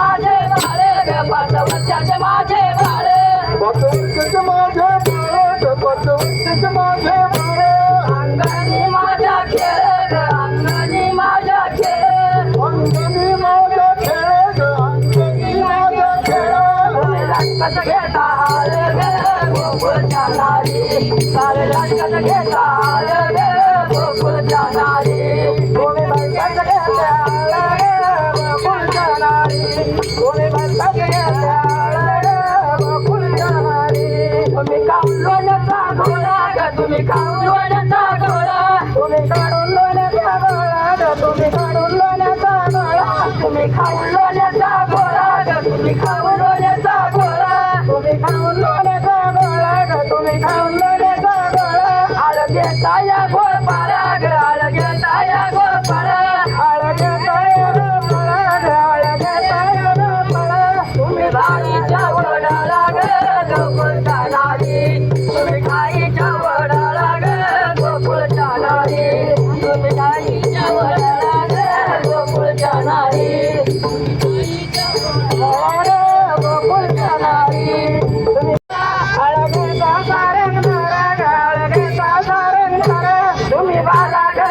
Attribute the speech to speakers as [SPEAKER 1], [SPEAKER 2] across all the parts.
[SPEAKER 1] माझे बाळ पाठवशाचे माझे बाळ.
[SPEAKER 2] पाठवशाचे माझे बाळ पाठवशाचे माझे बाळ.
[SPEAKER 1] अंगाने माझ्या खेळ अंगाने माझ्या खेळ.
[SPEAKER 2] अंगाने माझ्या खेळ अंगाने माझ्या खेळ.
[SPEAKER 1] रंगत घेता आले गे गोकुळ जाणारी सारे रंगत घेता आले 打你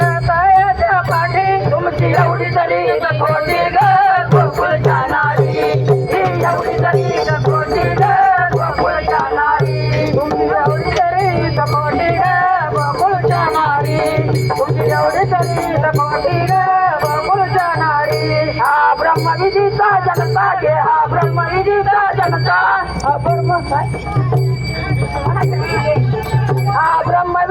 [SPEAKER 1] सायाच्या पाठी तुमची एवढी तरी खोटी गोकुळ जाणारी. ही एवढी तरी खोटी गोकुळ जाणारी. तुमची एवढी तरी खोटी गोकुळ जाणारी. जनता घे जनता. ब्रह्म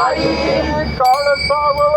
[SPEAKER 2] ತಾಯಿ ಕಾಳಸಾವ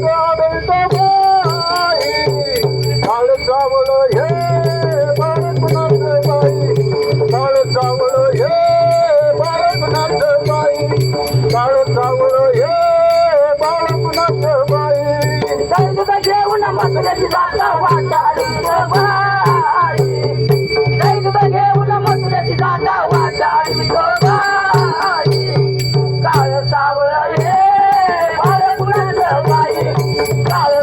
[SPEAKER 2] Thank you.